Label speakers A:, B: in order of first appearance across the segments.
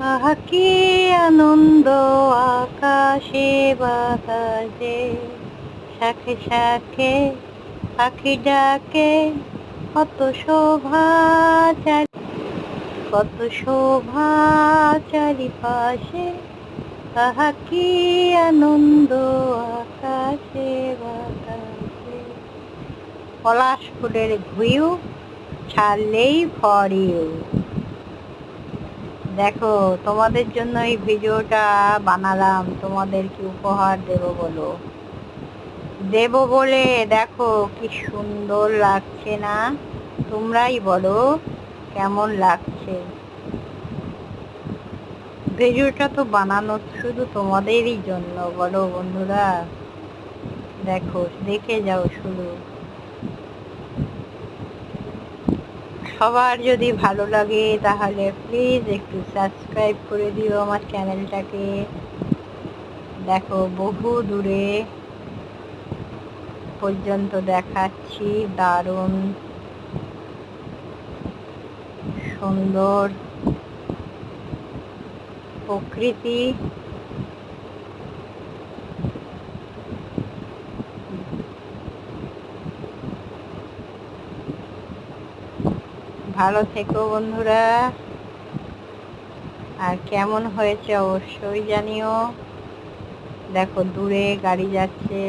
A: আহা কি আনন্দ আকাশে, বাতাসে। শাখে শাখে পাখি ডাকে, কত শোভা কত শোভা চারিপাশে আহা কি আনন্দ আকাশে, বাতাসে। পলাশ ফুলের ঘুয়ু ছাড়লেই ফরিউ দেখো, তোমাদের জন্য এই ভিডিওটা বানালাম তোমাদের কি উপহার দেব বলো। দেব বলে, দেখো কি সুন্দর লাগছে না? তোমরাই বলো কেমন লাগছে। ভিডিওটা তো বানানো শুধু তোমাদেরই জন্য, বলো বন্ধুরা। দেখো, দেখে যাও শুধু। সবার যদি ভালো লাগে তাহলে প্লিজ একটু সাবস্ক্রাইব করে দিও আমার চ্যানেলটাকে দেখো, বহু দূরে পর্যন্ত দেখাচ্ছি দারুণ সুন্দর প্রকৃতি। ভালো থেকো বন্ধুরা। আর কেমন হয়েছে অবশ্যই জানিও। দেখো, দূরে গাড়ি যাচ্ছে।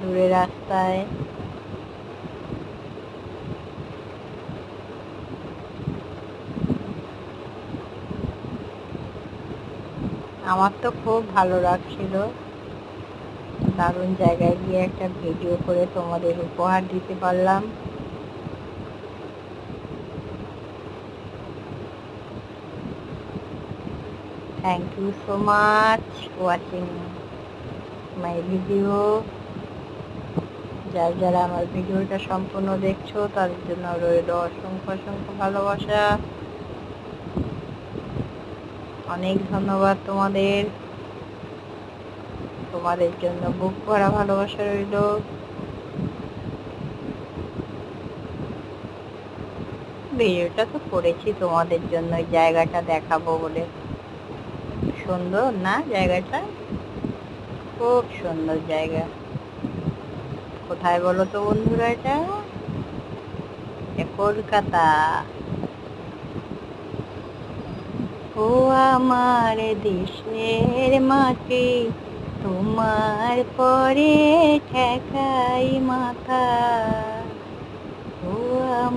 A: দূরে রাস্তায়। আমার তো খুব ভালো লাগছিল। দারুণ জায়গায় গিয়ে একটা ভিডিও করে তোমাদের উপহার দিতে পারলাম। Thank you so much watching my video যার যারা আমার ভিডিওটা সম্পূর্ণ দেখছ, তাদের জন্য রইল অসংখ্য অসংখ্য ভালোবাসা। অনেক ধন্যবাদ তোমাদের। তোমাদের জন্য বুক ভরা ভালোবাসা রইল। ভিডিওটা তো করেছি, তোমাদের জন্য জায়গাটা দেখাবো বলে। সুন্দর, না? জায়গাটা? খুব সুন্দর জায়গা। কোথায় বলো তো বন্ধুরা এটা? কলকাতা। ও আমার দেশের মাটি, তোমার পরে ঠেকাই মাথা। ও আমার